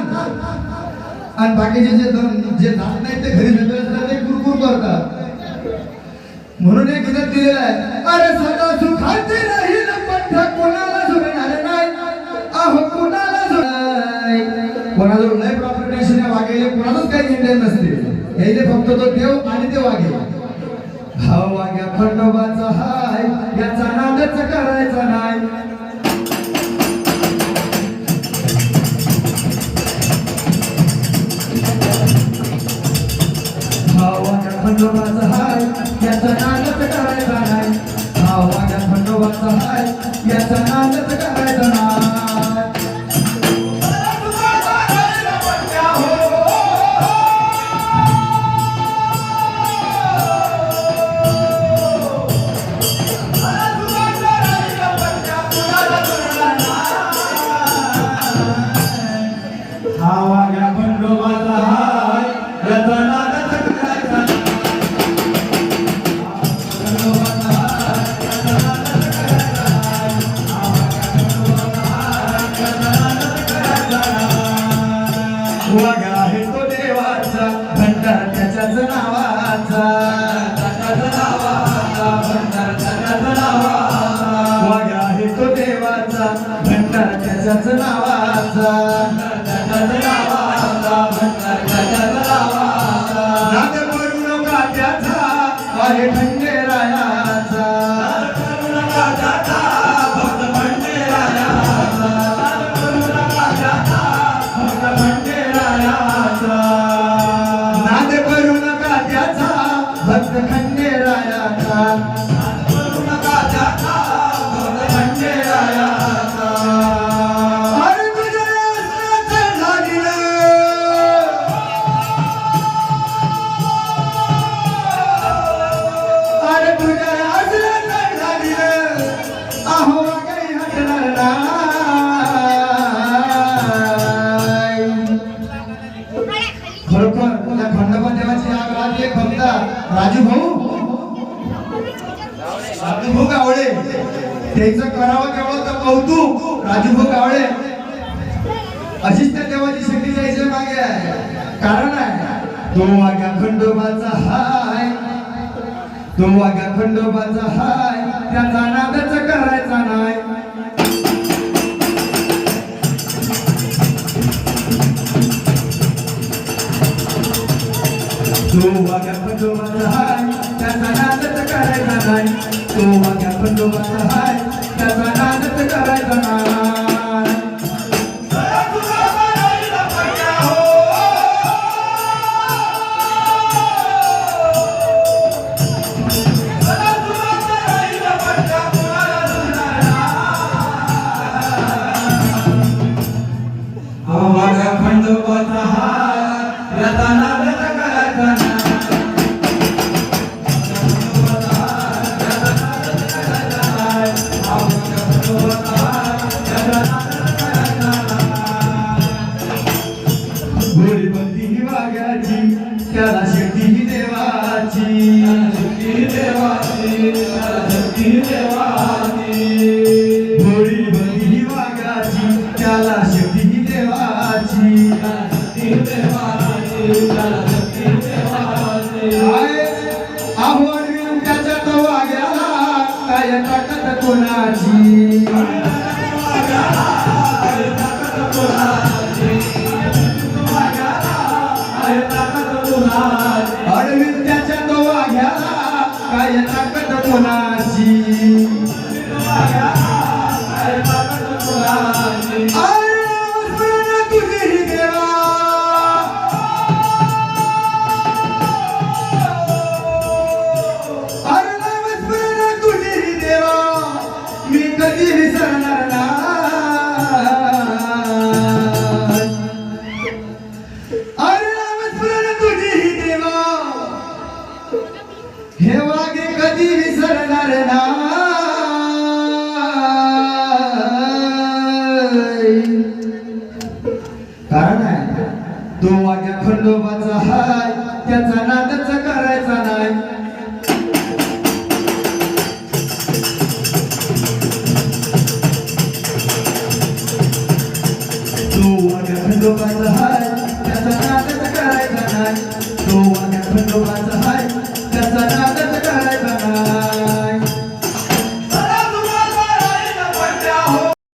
म्हणून आणि बाकीचे जे दोन- जे नाद नाही ते घरी भेटत असतात ते कुरकुर करतात. म्हणून एक गीतात दिलेलं आहे अरे सदा सुखाचे राहील पंथ कोणाला जुळणार नाही? अहो कोणाला जुळणार कोणाजवळ लय प्रॉपर्टी या वागेले कोणालाच काही इंटेन नसते. यायले फक्त तो देव आणि ते वागे. भाव वाग्या खंडोबाचा हाय याचा नादच करायचा नाही. खंडोबाचा हाय याचा नागत काय नाही भावाच्या खंडोबाचा हाय याचा नागत काय? वाघ आहे तो देवाचा भंडार त्याच्याच नावाचा नावाचा आहे तो देवाचा भंडार त्याच्याच नावाचा नाद करू नका त्याचा. राजू भाऊ राजू भाऊ गावडे त्यांचं करावं केवळ तर कौतुक. राजू भाऊ गावडे अशीच त्या देवाची शक्ती जायचे मागे आहे. कारण आहे. तो वाघ्या खंडोबाचा हाय. तो वाघ्या खंडोबाचा हाय. त्याचा नादच करायचा नाही. तो वाघ्या खंडोबाचा हाय त्याचा नादच करायचा नाही तो वाघ्या खंडोबाचा हाय त्याचा नादच करायचा नाही वाघ्या हाय त्याचा काय ताकद कोणाची? अडवीत त्याच्या तो वाघ्याला काय ताकद कोणाची? करणार नाही. कारण आहे तो वाग्या खंडोबाचा हाय त्याचा नादच करायचा नाही.